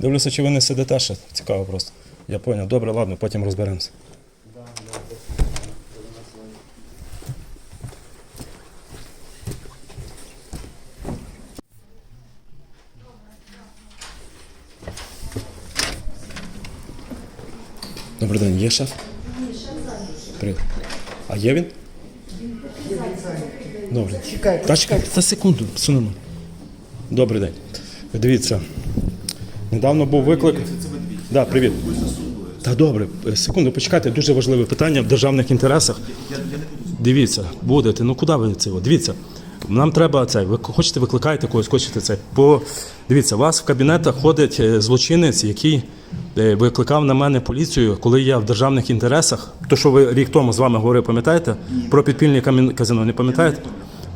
Дивлюся, чи ви не сидите ще. Цікаво просто. Я поняв. Добре, ладно, потім розберемося. Добрий день, є шеф? Привіт. А є він? Добре. Чекайте, Та чекайте, та секунду, нормально. Добрий день. Дивіться, недавно був виклик. Да, привіт. Та добре, е, секунду, почекайте, дуже важливе питання в державних інтересах. Дивіться, будете, ну куди ви це? Дивіться, нам треба це. Ви хочете викликаєте когось, хочете це. По дивіться, у вас в кабінетах ходить е, злочинець, який е, викликав на мене поліцію, коли я в державних інтересах. То, що ви рік тому з вами говорив, пам'ятаєте? Про підпільні казино, не пам'ятаєте?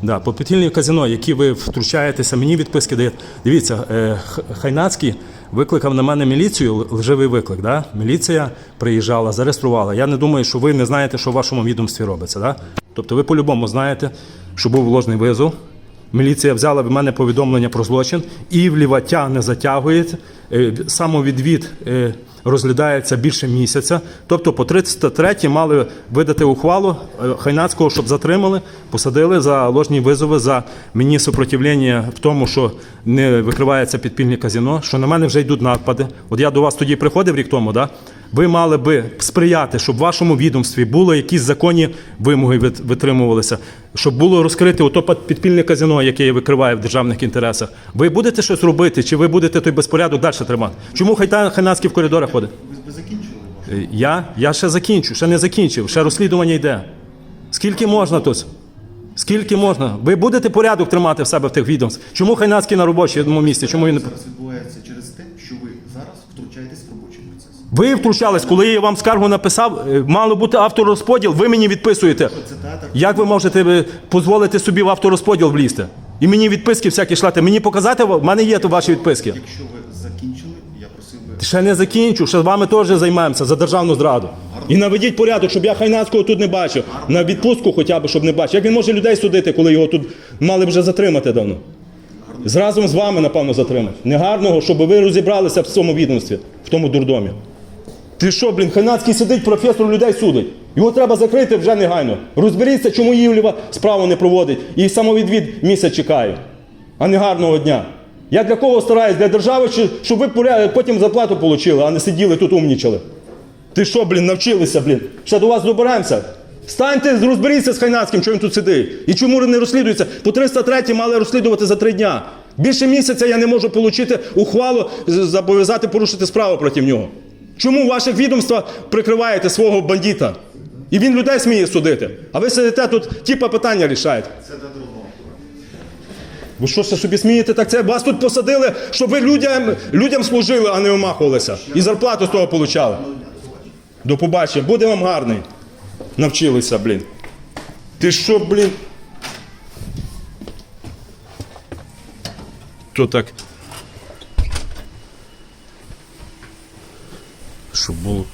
Да, по казино, які ви втручаєтеся, мені відписки даєте. Дивіться, е, Хайнацький викликав на мене міліцію, лживий виклик. Да? Міліція приїжджала, зареєструвала. Я не думаю, що ви не знаєте, що в вашому відомстві робиться. Да? Тобто ви по-любому знаєте, що був ложний визов. Міліція взяла в мене повідомлення про злочин, Івлєва тягне, затягує. Е, Самовідвід е, розглядається більше місяця. Тобто по 33 мали видати ухвалу е, Хайнацького, щоб затримали, посадили за ложні визови, за мені супротивлення в тому, що не викривається підпільне казіно. що на мене вже йдуть напади. От я до вас тоді приходив рік тому, да? Ви мали би сприяти, щоб в вашому відомстві були якісь законні вимоги витримувалися, щоб було розкрите ото під- підпільне казино, яке викриває в державних інтересах. Ви будете щось робити, чи ви будете той безпорядок далі тримати? Чому Хайта Хайнацький в коридорах ходить? ви закінчили? Я? Я ще закінчу, ще не закінчив, ще розслідування йде. Скільки можна тут? Скільки можна? Ви будете порядок тримати в себе в тих відомствах? Чому Хайнацький на робочому місці? Чому він не відбувається через Ви втручались, коли я вам скаргу написав, е, мало бути авторозподіл, ви мені відписуєте. Як ви можете е, дозволити собі в авторозподіл влізти? І мені відписки всякі шлати. Мені показати, в мене є то ваші відписки. Якщо ви закінчили, я просив би Ще не закінчу, ще з вами теж займаємося за державну зраду. І наведіть порядок, щоб я Хайнацького тут не бачив. На відпустку хоча б, щоб не бачив. Як він може людей судити, коли його тут мали б вже затримати давно? Зразу з вами, напевно, затримати. Негарного, щоб ви розібралися в цьому відомстві, в тому дурдомі. Ти що, блін, Хайнацький сидить, професор людей судить. Його треба закрити вже негайно. Розберіться, чому Євлєва справу не проводить. І самовідвід місяць чекає, а не гарного дня. Я для кого стараюсь? Для держави, щоб ви потім зарплату отримали, а не сиділи тут умнічали. Ти що, блін, навчилися, блін? Ще до вас доберемося. Станьте, розберіться з Хайнацьким, що він тут сидить. І чому не розслідується? По 303 мали розслідувати за три дня. Більше місяця я не можу отримати ухвалу, зобов'язати порушити справу проти нього. Чому в ваших відомствах прикриваєте свого бандита? І він людей сміє судити. А ви сидите тут, типа питання рішаєте. це до другого. Ви що ще собі смієте? Так це вас тут посадили, щоб ви людям, людям служили, а не вимахувалися. І зарплату з того получали. До побачення. Буде вам гарний. Навчилися, блін. Ти що, блін? То так. Щоб було